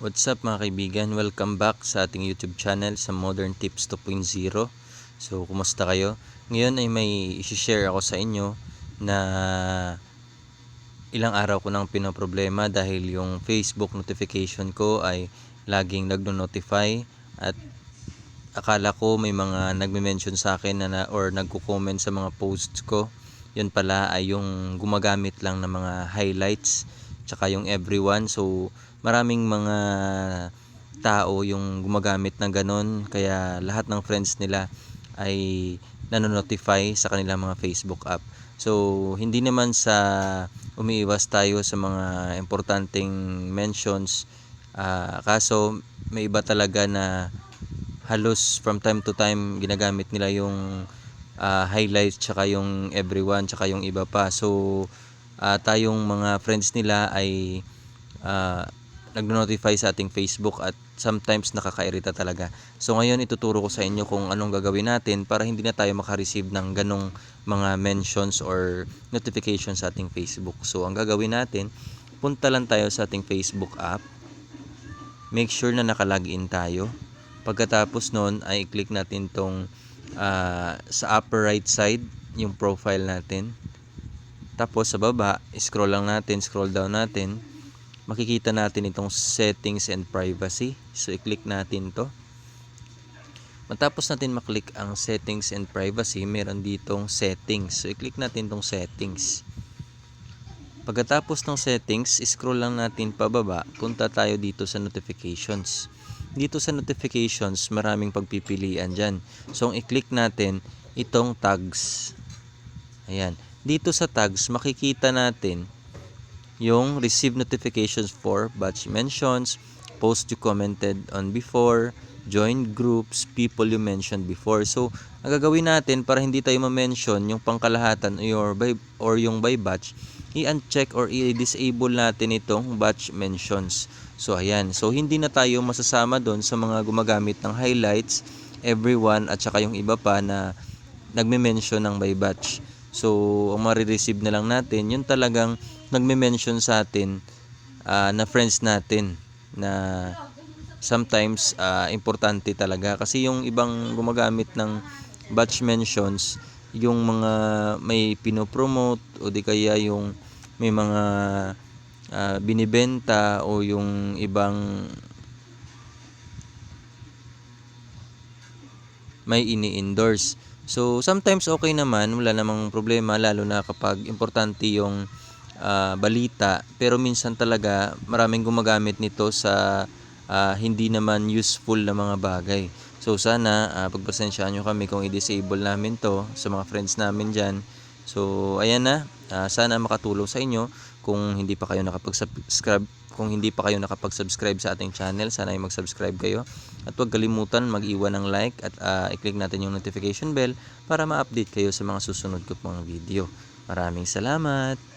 What's up mga kaibigan? Welcome back sa ating YouTube channel sa Modern Tips 2.0. So, kumusta kayo? Ngayon ay may isi-share ako sa inyo na ilang araw ko nang pinoproblema dahil yung Facebook notification ko ay laging nagno-notify at akala ko may mga nagme-mention sa akin na, na or nagko-comment sa mga posts ko. Yun pala ay yung gumagamit lang ng mga highlights tsaka yung everyone. So, maraming mga tao yung gumagamit ng ganun kaya lahat ng friends nila ay nanonotify sa kanilang mga Facebook app. So, hindi naman sa umiiwas tayo sa mga importanteng mentions. ah, kaso, may iba talaga na halos from time to time ginagamit nila yung ah, highlights tsaka yung everyone tsaka yung iba pa. So, ah, tayong mga friends nila ay ah, nagno-notify sa ating Facebook at sometimes nakakairita talaga. So ngayon ituturo ko sa inyo kung anong gagawin natin para hindi na tayo makareceive ng ganong mga mentions or notifications sa ating Facebook. So ang gagawin natin, punta lang tayo sa ating Facebook app. Make sure na nakalagin tayo. Pagkatapos nun ay i-click natin tong ah, sa upper right side yung profile natin. Tapos sa baba, scroll lang natin, scroll down natin makikita natin itong settings and privacy. So, i-click natin to. Matapos natin maklik ang settings and privacy, meron ditong settings. So, i-click natin itong settings. Pagkatapos ng settings, scroll lang natin pababa, punta tayo dito sa notifications. Dito sa notifications, maraming pagpipilian dyan. So, i-click natin, itong tags. Ayan. Dito sa tags, makikita natin yung receive notifications for batch mentions, post you commented on before, join groups, people you mentioned before. So, ang gagawin natin para hindi tayo ma-mention yung pangkalahatan or, by, or yung by batch, i-uncheck or i-disable natin itong batch mentions. So, ayan. So, hindi na tayo masasama doon sa mga gumagamit ng highlights, everyone, at saka yung iba pa na nagme-mention ng by batch. So, ang marireceive na lang natin, yung talagang nagme-mention sa atin ah, na friends natin na sometimes ah, importante talaga kasi yung ibang gumagamit ng batch mentions yung mga may pinopromote o di kaya yung may mga ah, binibenta o yung ibang may ini-endorse. So, sometimes okay naman, wala namang problema, lalo na kapag importante yung ah, balita. Pero minsan talaga, maraming gumagamit nito sa ah, hindi naman useful na mga bagay. So, sana, uh, pagpasensyaan nyo kami kung i-disable namin to sa mga friends namin dyan. So, ayan na. Ah, sana makatulong sa inyo. Kung hindi pa kayo nakapag-subscribe, kung hindi pa kayo nakapag-subscribe sa ating channel, sana ay mag-subscribe kayo. At huwag kalimutan mag-iwan ng like at ah, i-click natin yung notification bell para ma-update kayo sa mga susunod ko pang video. Maraming salamat!